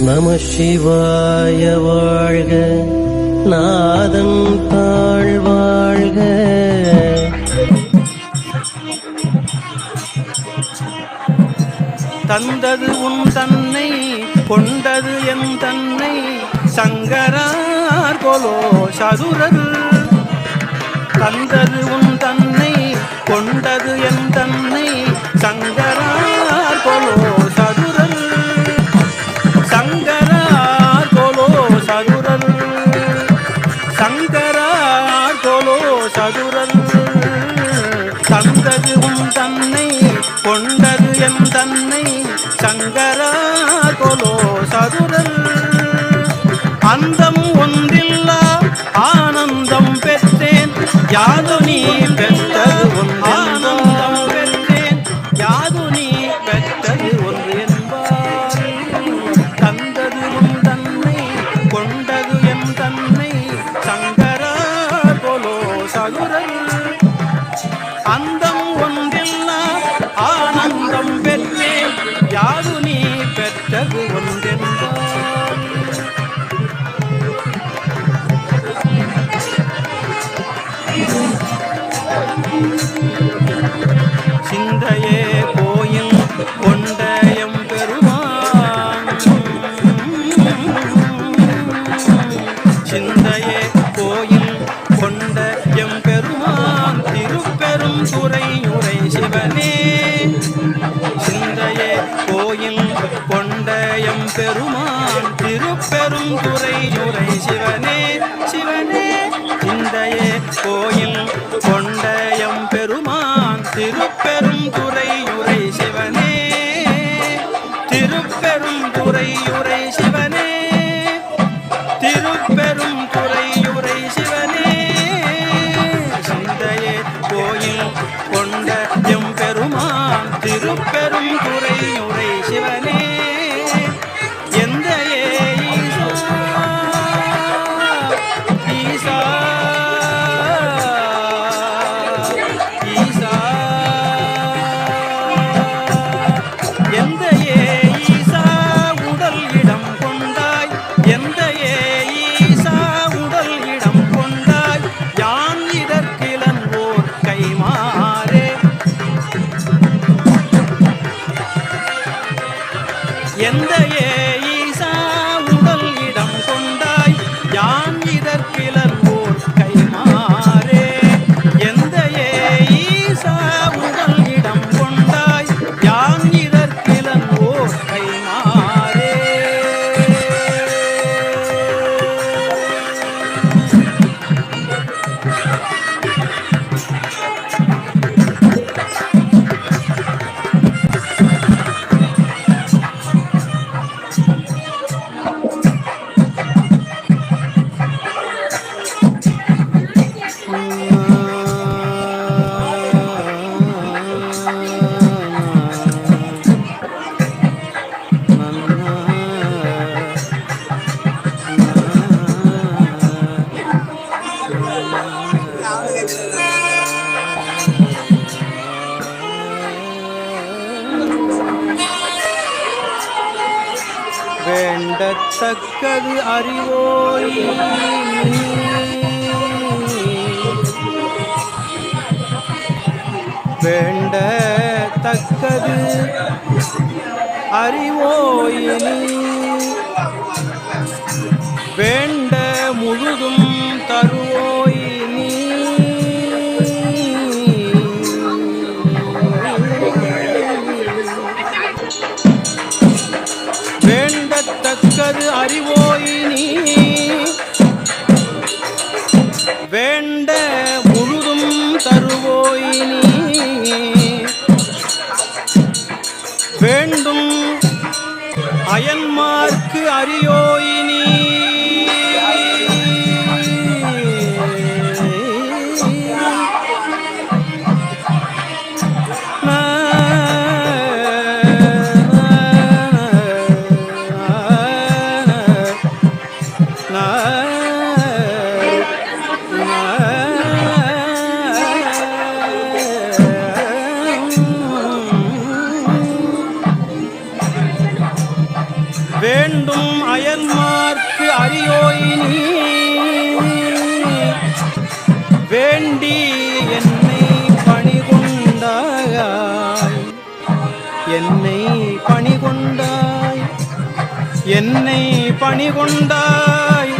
நம சிவாய வாழ்க. நாதன் தாழ் வாழ்க. தந்தது உன் தன்னை கொண்டது என் தன்னை சங்கரார் போலோ சதுரது தந்தது உன் தன்னை கொண்டது என் தன்னை சங்கரார் போலோ செந்தன்னை சங்கரா கொலோ சதுரல் அந்தம் ஒன்றில்லா ஆனந்தம் பெற்றேன். யாதோ கோயில் கொண்டயம் பெருமான் திருப்பெரும் துறை நுரை சிவனே சிவனே. சிந்தையே கோயில் கொண்டயம் பெருமான் திருப்பெரும் துறை அறிவோய். வேண்ட தக்கது அறிவோயினி வேண்டி என்னை பணி கொண்டாய் என்னை பணி கொண்டாய் என்னை பணி கொண்டாய்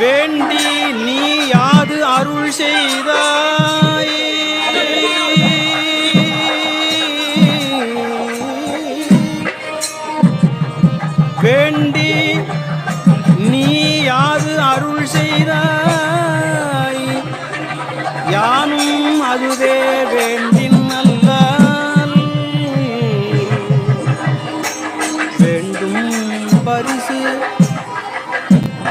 வேண்டி நீ யாது அருள் செய்தாய்.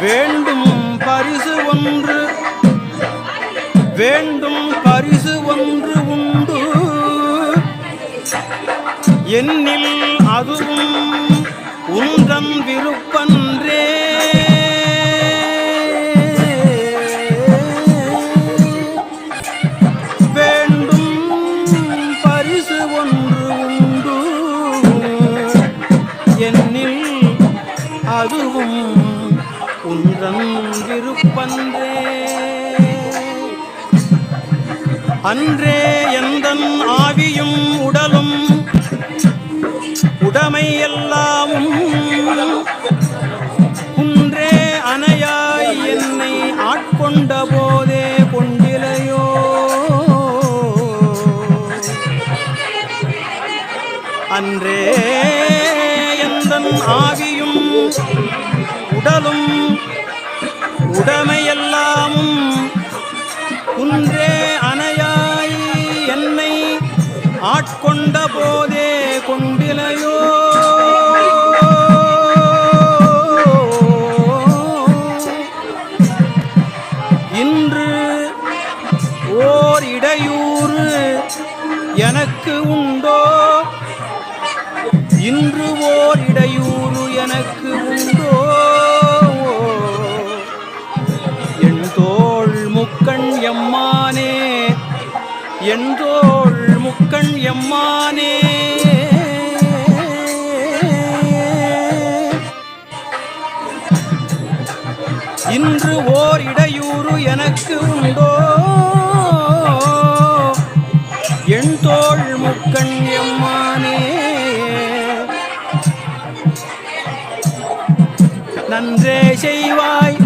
வேண்டும் பரிசு ஒன்று. வேண்டும் பரிசு ஒன்று உண்டு. என்னில் அதுவும் உந்தன் விருப்பன்றி அன்றே எந்தன் ஆவியும் உடலும் உடமை எல்லாமும் குன்றே அணையாய் என்னை ஆட்கொண்ட போதே கொண்டிலையோ. அன்றே எந்தன் ஆவியும் உடலும் உடைமையெல்லாமும் குன்றே கொண்ட போதே கொண்டிலையோ முக்கண் எம்மானே. இன்று ஓர் இடையூறு எனக்கு உண்டோ? என் தோள் முக்கண் எம்மானே. நன்றே செய்வாய்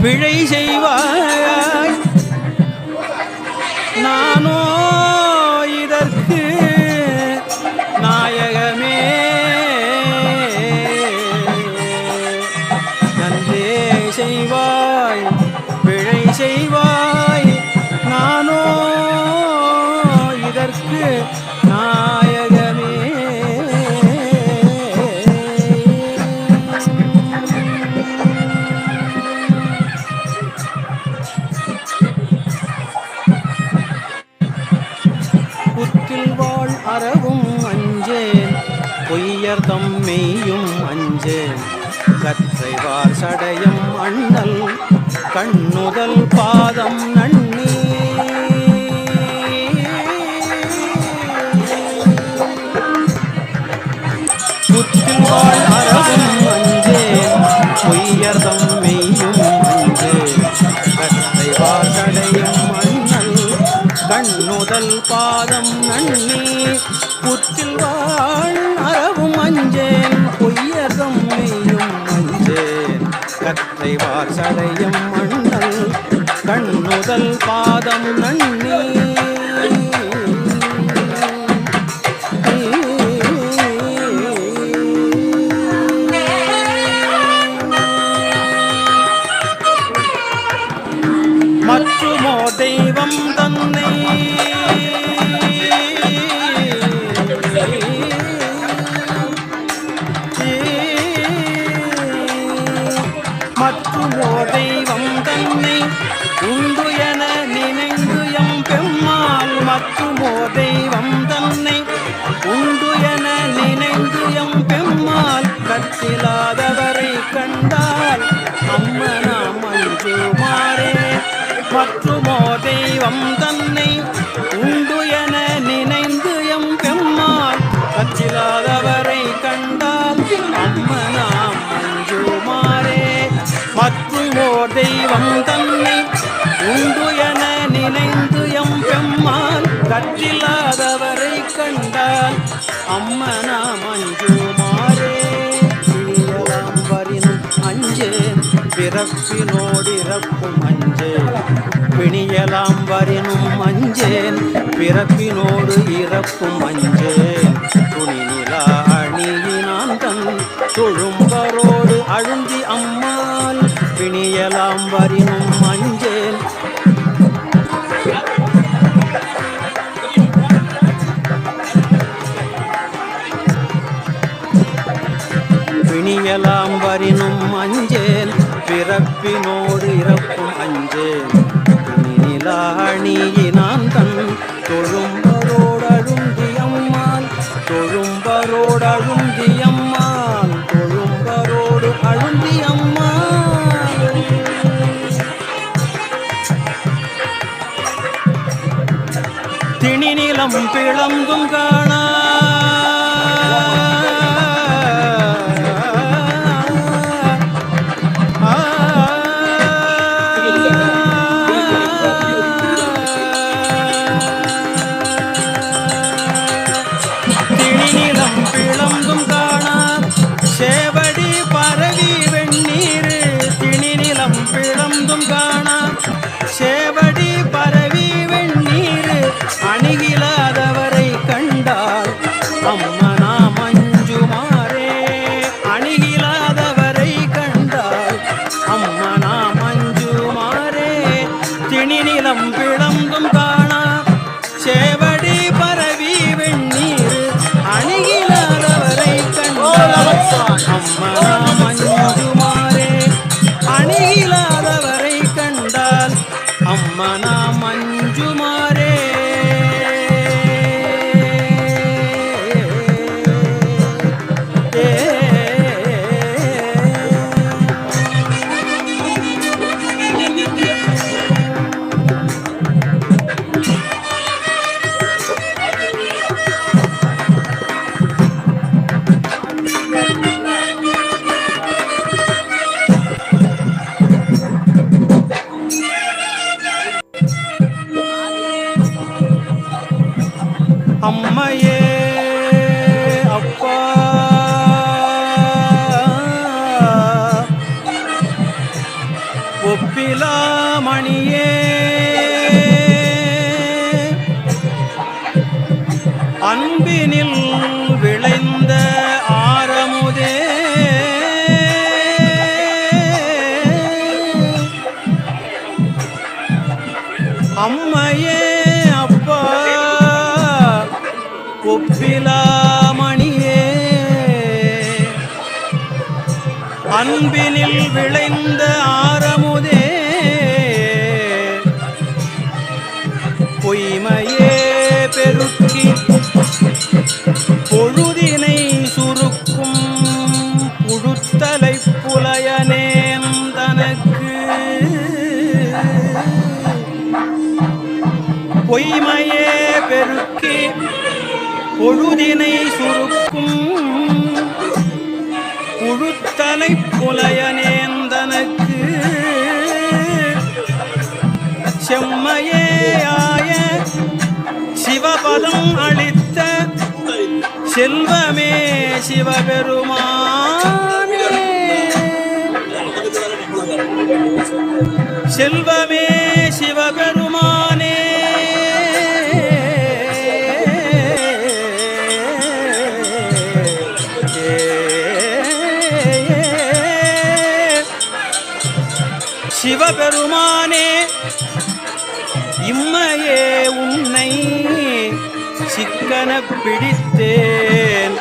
பிழை செய்வாய். நானோ நெஞ்சேன் அஞ்சேன். கற்றைவார் சடையம் அண்ணல் கண்ணுதல் பாதம் நன்னி புத்தில் வாழ் அறவும் அஞ்சேன் பொய்யர்தம் மெய்யும் அஞ்சேன். கற்றைவார் சடையம் அண்ணல் கண்ணுதல் பாதம் நன்னி புத்தில் வாழ் கற்றை சடையம் மண்ணல் கண்ணுதல் பாதம் நன்னி. மற்றுமோ தெய்வம் அம்மனாம் அஞ்சுமாறே பிணியலாம் வரினும் அஞ்சேன் பிறப்பினோடிறப்பும் அஞ்சேன் பிணியலாம் வரினும் அஞ்சேன் பிறப்பினோடு இறப்பும் மஞ்சேன் துணி நிலா அணியினான் தன் தொழும்பரோடு அழுந்தி அம்மாள். பிணியலாம் வரினும் எல்லாம் வரினும் அஞ்சேன் பிறப்பினோடு இறப்பும் அஞ்சேன் நிலாணியினான் தன் தொழும்பரோடு அழுந்தியம்மாள் தொழும்பரோடு அழுந்தியம்மாள் தொழும்பரோடு அழுந்தியம்மாள் திணிநிலம் பிளந்தும் காணா கண்டால் பொய்மையே பெருக்கி பொழுதினை சுருக்கும் புழுத்தலை புலையனேந்தனக்கு செம்மையே ஆய சிவபதம் அளித்த செல்வமே சிவபெருமானே. செல்வமே சிவபெரு பிடித்தேன்.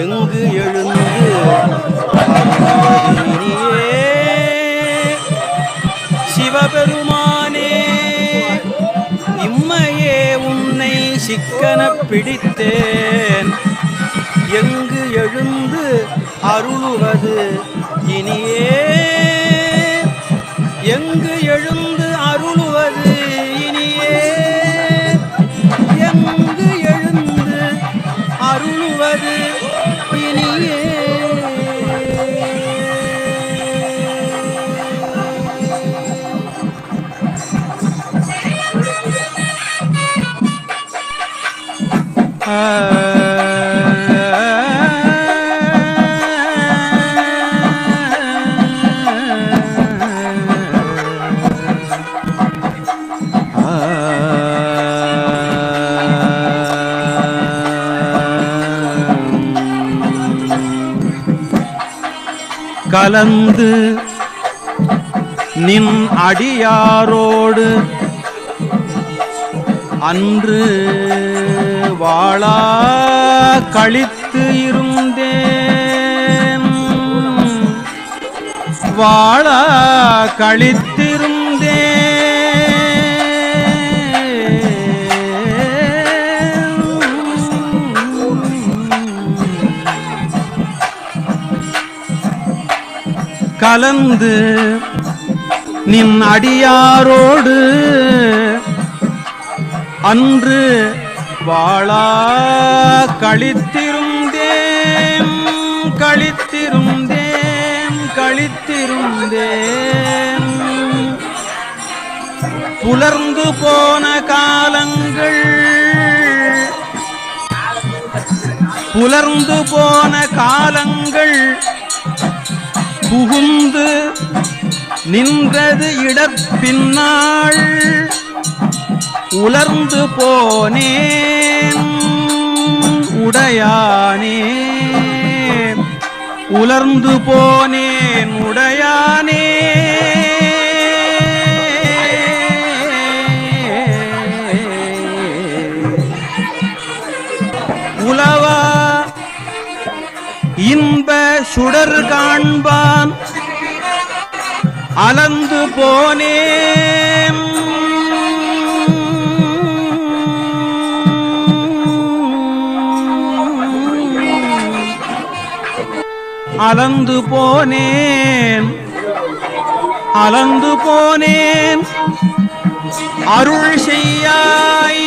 எங்கு எழுந்து சிவபெருமானே இம்மையே உன்னை சிக்கன பிடித்தேன். எங்கு எழுந்து அருளுவது இனியே? எங்கு எழுந்து அருளுவது கலந்து நின் அடியாரோடு அன்று வாழா கழித்து இருந்தேன். வாழா கழித்திருந்தேன் கலந்து நின் அடியாரோடு அன்று வாழா கழித்திருந்தேன் கழித்திருந்தேன் கழித்திருந்தேன். புலர்ந்து போன காலங்கள் புலர்ந்து போன காலங்கள் புகுந்து நின்றது இடப்பின்னாள் உலர்ந்து போனேன். உடையானே உலர்ந்து போனேன். உடையானே உலவா இன்ப சுடர் காண்பான். அலந்து போனேன். அலந்து போனேன். அலந்து போனேன். அருள் செய்யாய்.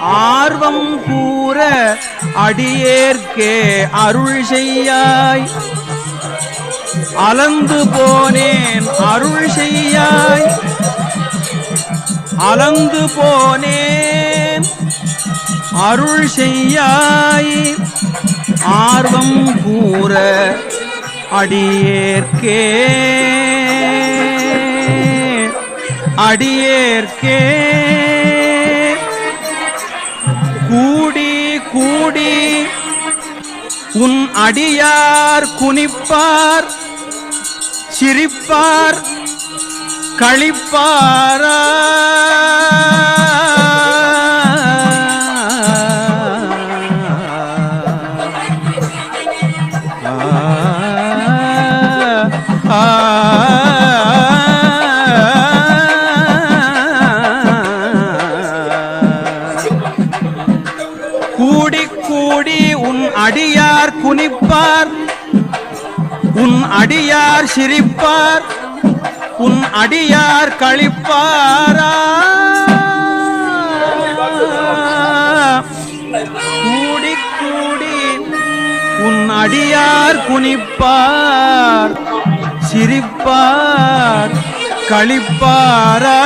ஆர்வம் கூற அடியேற்கே அருள் செய்யாய். அலந்து போனேன் அருள் செய்யாய். அலந்து போனேன். அருள் செய்யாய் ஆர்வம் கூற அடியேற்கே. அடியேற்கே. கூடி கூடி உன் அடியார் குனிப்பார் சிரிப்பார் கழிப்பாரா அடியார் சிரிப்பார் உன் அடியார் கழிப்பாரா? கூடி கூடி உன் அடியார் குனிப்பார் சிரிப்பார் கழிப்பாரா?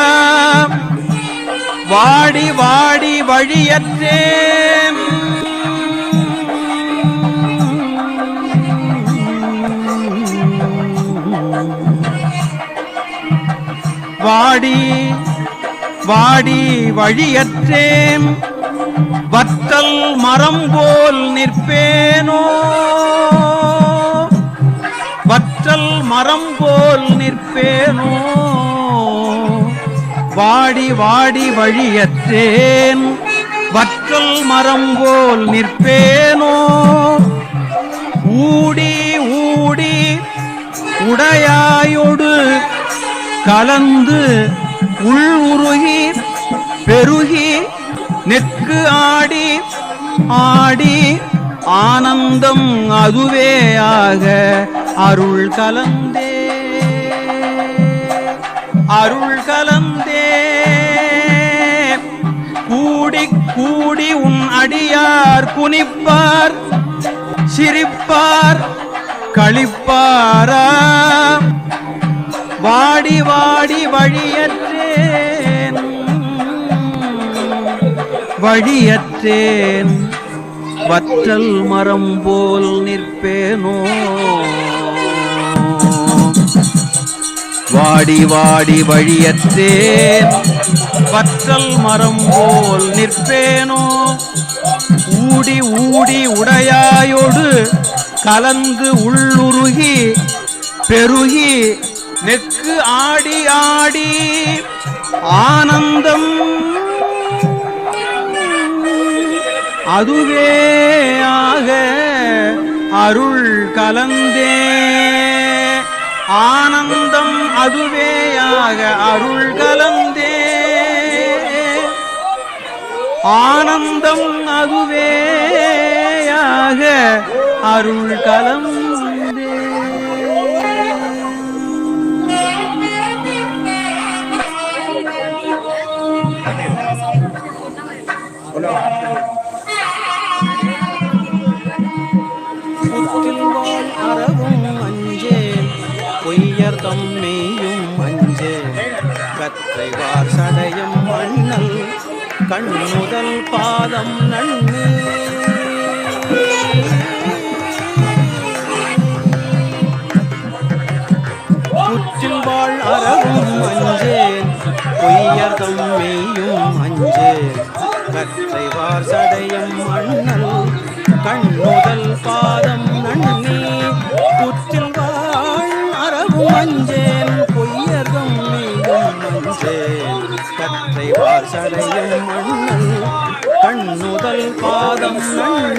வாடி வாடி வழியற்றே வாடி வாடி வழியற்றேன். வத்தல் மரம் போல் நிற்பேனோ? வற்றல் மரம் போல் நிற்பேனோ? வாடி வாடி வழியற்றேன். வற்றல் மரம் போல் நிற்பேனோ? கலந்து உள் உருகி பெருகி நெற்கு ஆடி ஆடி ஆனந்தம் அதுவேயாக அருள் கலந்தே. அருள் கலந்தே. கூடி கூடி உன் அடியார் குனிப்பார் சிரிப்பார் களிப்பாரா? வாடி வாடி வழியற்றேன். வழியற்றேன். வற்றல் மரம் போல் நிற்பேனோ? வாடி வாடி வழியற்றேன். வற்றல் மரம் போல் நிற்பேனோ? ஊடி ஊடி உடையாயோடு கலந்து உள்ளுருகி பெருகி நெக்கு ஆடி ஆடி ஆனந்தம். அதுவே ஆக அருள் கலந்தே. ஆனந்தம் அதுவேயாக அருள் கலந்தே. ஆனந்தம் அதுவேயாக அருள் கலந்தே. வார் சடையும் மண்ணல் கண் முதல் பாதம் நன்னு புற்றில் வாழ் அறவும் அஞ்சேன் பொய்யர் தம்மெய்யும் அஞ்சேன் கற்றை வார் மண்ணல் கண் முதல் பாதம் நன்னி புற்றில் வாழ் அறவும் அஞ்சேன் பொய்யர் தம்மெய்யும் அஞ்சேன் கற்றை வார் மண்ணல் கண் முதல் பாதம் நன்னி.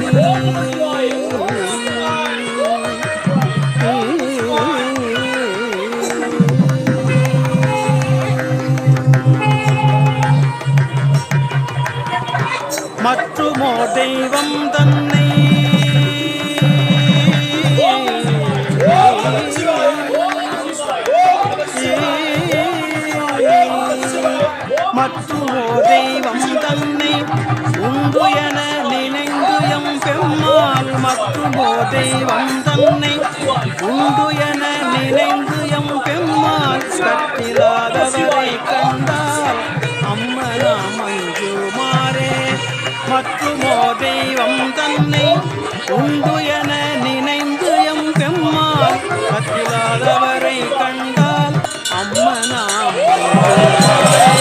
தெய்வம் தன்னை உண்டு என நினைந்து எம் பெம்மாள் கட்டிலாதவரை கண்டால் அம்மனா மஞ்சுமாரே மற்றுமோ தெய்வம் தன்னை உண்டு என நினைந்து எம் பெம்மாள் கட்டிலாதவரை கண்டால் அம்மனா மற்றுமோ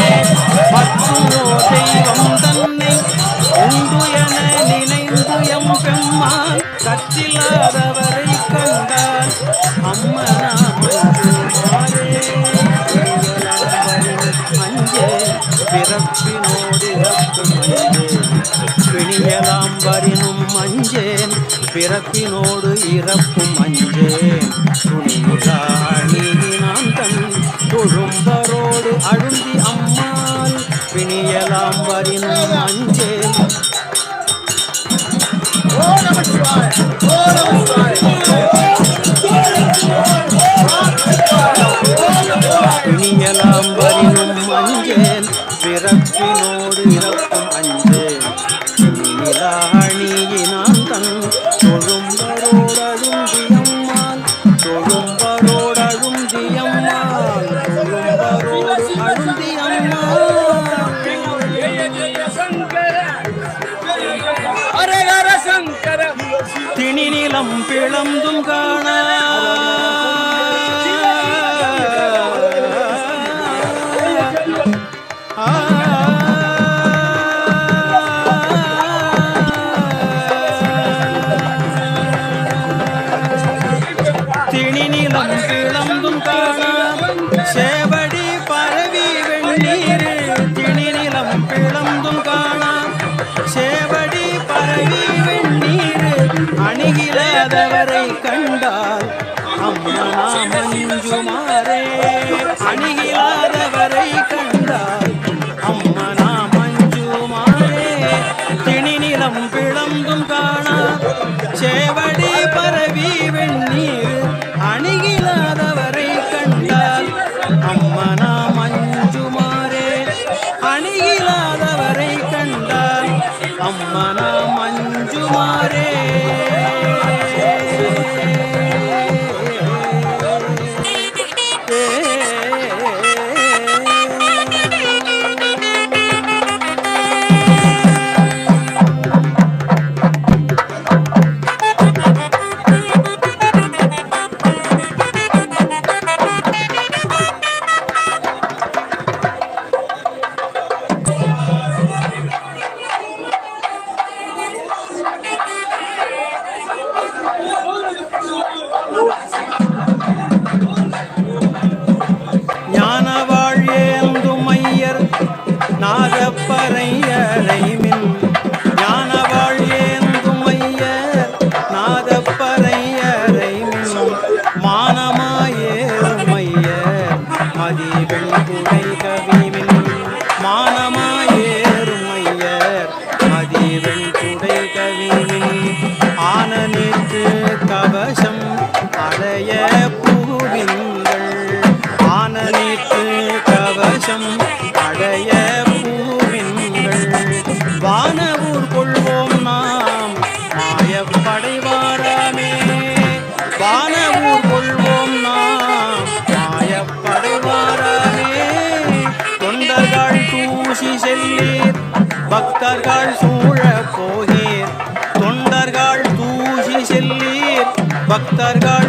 பக்தர்கள் சூழ போகீர். தொண்டர்கள் தூசி செல்லீர். பக்தர்கள்